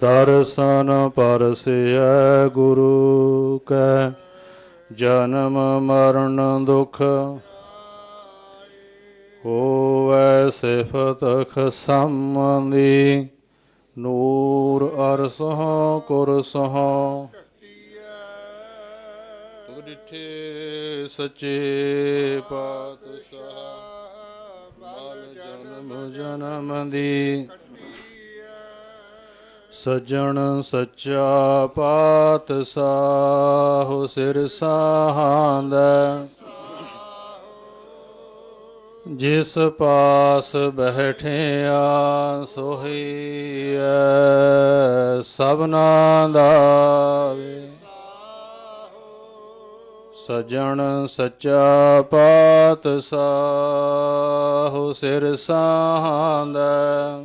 ਦਰਸ਼ਨ ਪਰਸਿਐ ਗੁਰੂ ਕੈ, ਜਨਮ ਮਰਨ ਦੁਖ ਹੋਵੈ ਸਿਫਤ ਖਸਮੰਦੀ ਨੂਰ ਅਰਸਹ ਕੁਰਸਹ। ਤੁਧ ਡਿਠੇ ਸੱਚੇ ਪਾਤਸ਼ਾਹ ਮਲ ਜਨਮ ਜਨਮ ਦੀ। ਸਜਣ ਸੱਚਾ ਪਾਤ ਪਾਤਸ਼ਾਹ ਸਿਰ ਸਾਹਾਂਦਾ। ਜਿਸ ਪਾਸ ਬੈਠਿਆ ਸੋਹੀ ਸਭਨਾ ਦਾ ਸਜਣ ਸੱਚਾ ਪਾਤ ਪਾਤਸ਼ਾਹ ਸਿਰ ਸਾਹਾਂਦਾ।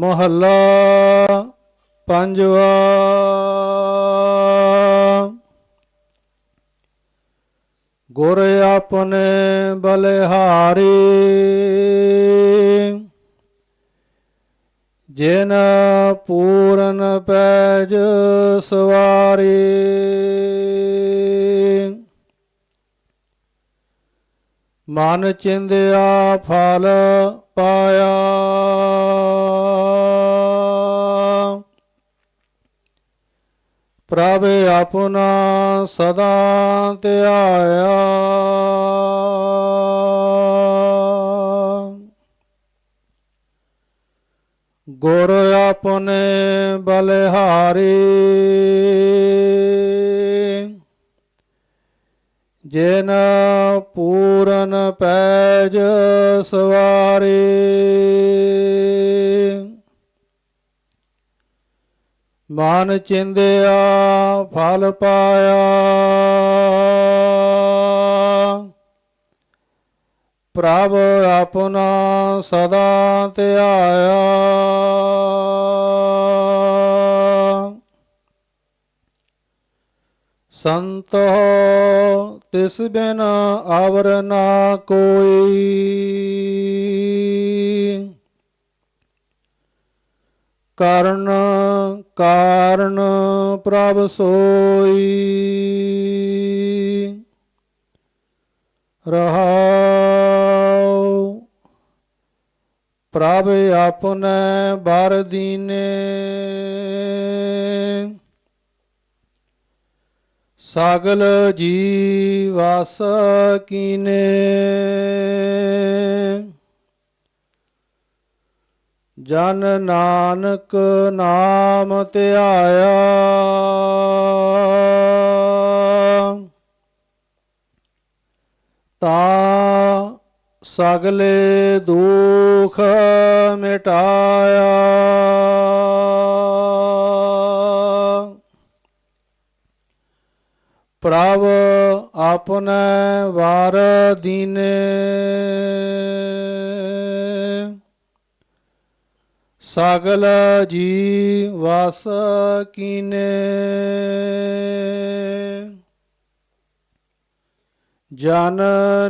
ਮਹੱਲਾ ਪੰਜਵਾ। ਗੁਰ ਆਪਣੇ ਬਲਿਹਾਰੀ ਜਿਨ ਪੂਰਨ ਪੈਜ ਸਵਾਰੀ। ਮਨ ਚਿੰਦਿਆ ਫਲ ਪਾਇਆ। ਪ੍ਰਭ ਆਪਣਾ ਸਦਾ ਧਿਆਇਆ। ਗੁਰ ਆਪਣੇ ਬਲਿਹਾਰੀ। ਜਿਨ ਪੂਰਨ ਪੈਜ ਸਵਾਰੀ। ਮਨ ਚਿੰਦਿਆ ਫਲ ਪਾਇਆ। ਪ੍ਰਭ ਆਪਣਾ ਸਦਾ ਧਿਆਇਆ। ਸੰਤੋ ਤਿਸ ਬਿਨ ਆਵਰ ਨਾ ਕੋਈ। ਕਰਨ ਕਾਰਨ ਪ੍ਰਭ ਸੋਈ। ਰਹਾਉ ਪ੍ਰਭ ਆਪਣੇ ਬਰ ਦੀਨੇ। ਸਗਲ ਜੀ ਵਸ ਕੀਨੇ। ਜਨ ਨਾਨਕ ਨਾਮ ਧਿਆਇਆ। ਤਾ ਸਗਲੇ ਦੁਖ ਮਿਟਾਇਆ ਪ੍ਰਭ ਆਪਣੇ ਵਾਰ ਦਿਨ। ਸਗਲ ਜੀ ਵਸ ਕੀਨੇ। ਜਨ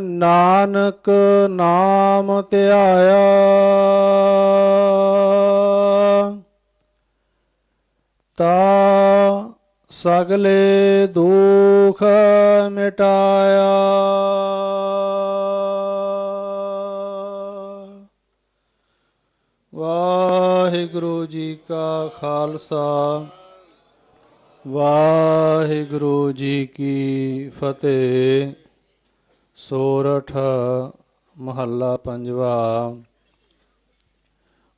ਨਾਨਕ ਨਾਮ ਧਿਆਇਆ। ਸਗਲੇ ਦੁਖ ਮਿਟਾਇਆ। ਵਾਹਿਗੁਰੂ ਜੀ ਕਾ ਖਾਲਸਾ, ਵਾਹਿਗੁਰੂ ਜੀ ਕੀ ਫਤਿਹ। ਸੋਰਠ ਮਹੱਲਾ ਪੰਜਵਾ,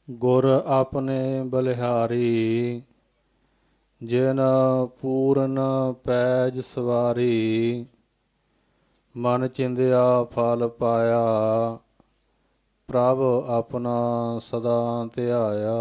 ਗੁਰ ਆਪਣੇ ਬਲਿਹਾਰੀ। ਜਿਨ ਪੂਰਨ ਪੈਜ ਸਵਾਰੀ ਮਨ ਚਿੰਦਿਆ ਫਲ ਪਾਇਆ ਪ੍ਰਭ ਆਪਣਾ ਸਦਾ ਧਿਆਇਆ।